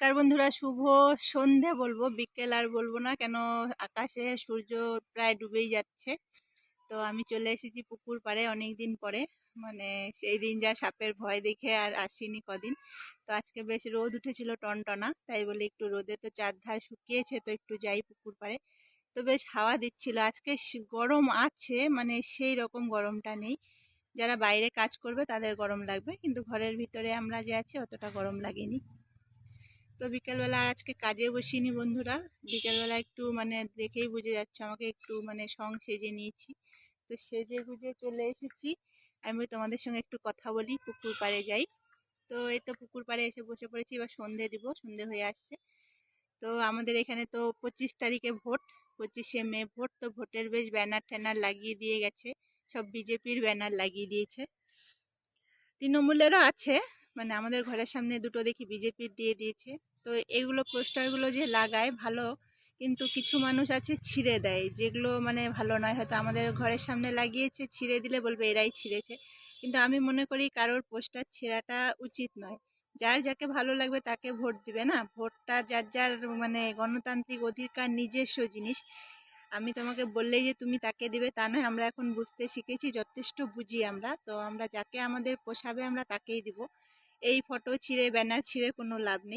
নমস্কার বন্ধুরা, শুভ সন্ধে বলব। বিকেল আর বলব না, কেন আকাশে সূর্য প্রায় ডুবেই যাচ্ছে। তো আমি চলে এসেছি পুকুর পাড়ে অনেক দিন পরে। মানে সেই দিন যা সাপের ভয় দেখে আর আসিনি কদিন। তো আজকে বেশ রোদ উঠেছিল টনটনা, তাই বলে একটু রোদে তো চারধার শুকিয়েছে, তো একটু যাই পুকুর পাড়ে। তো বেশ হাওয়া দিচ্ছিল। আজকে গরম আছে মানে সেই রকম গরমটা নেই। যারা বাইরে কাজ করবে তাদের গরম লাগবে, কিন্তু ঘরের ভিতরে আমরা যে আছি, অতটা গরম লাগেনি। তো বিকেলবেলা আর আজকে কাজে বসিনি বন্ধুরা। বিকেলবেলা একটু মানে দেখেই বুঝে যাচ্ছে, আমাকে একটু মানে সং সেজে নিয়েছি। তো সেজে গুজে চলে এসেছি। আমি তোমাদের সঙ্গে একটু কথা বলি, পুকুর পাড়ে যাই। তো এই তো পুকুর পাড়ে এসে বসে পড়েছি, এবার সন্ধে দিব, সন্ধে হয়ে আসছে। তো আমাদের এখানে তো পঁচিশ তারিখে ভোট, পঁচিশে মে ভোট, তো ভোটের বেশ ব্যানার ট্যানার লাগিয়ে দিয়ে গেছে। সব বিজেপির ব্যানার লাগিয়ে দিয়েছে। তৃণমূলেরও আছে মানে আমাদের ঘরের সামনে দুটো দেখি বিজেপির দিয়ে দিয়েছে। তো এগুলো পোস্টারগুলো যে লাগায় ভালো, কিন্তু কিছু মানুষ আছে ছিঁড়ে দেয়। যেগুলো মানে ভালো নয়, হয়তো আমাদের ঘরের সামনে লাগিয়েছে, ছিঁড়ে দিলে বলবে এরাই ছিঁড়েছে। কিন্তু আমি মনে করি কারোর পোস্টার ছেঁড়াটা উচিত নয়। যার যাকে ভালো লাগবে তাকে ভোট দিবে না? ভোটটা যার যার মানে গণতান্ত্রিক অধিকার নিজস্ব জিনিস। আমি তোমাকে বললেই যে তুমি তাকে দিবে তা নয়, আমরা এখন বুঝতে শিখেছি, যথেষ্ট বুঝি আমরা। তো আমরা যাকে আমাদের পোষাবে আমরা তাকেই দিব। এই ফটো ছিঁড়ে ব্যানার ছিঁড়ে কোনো লাভ নেই।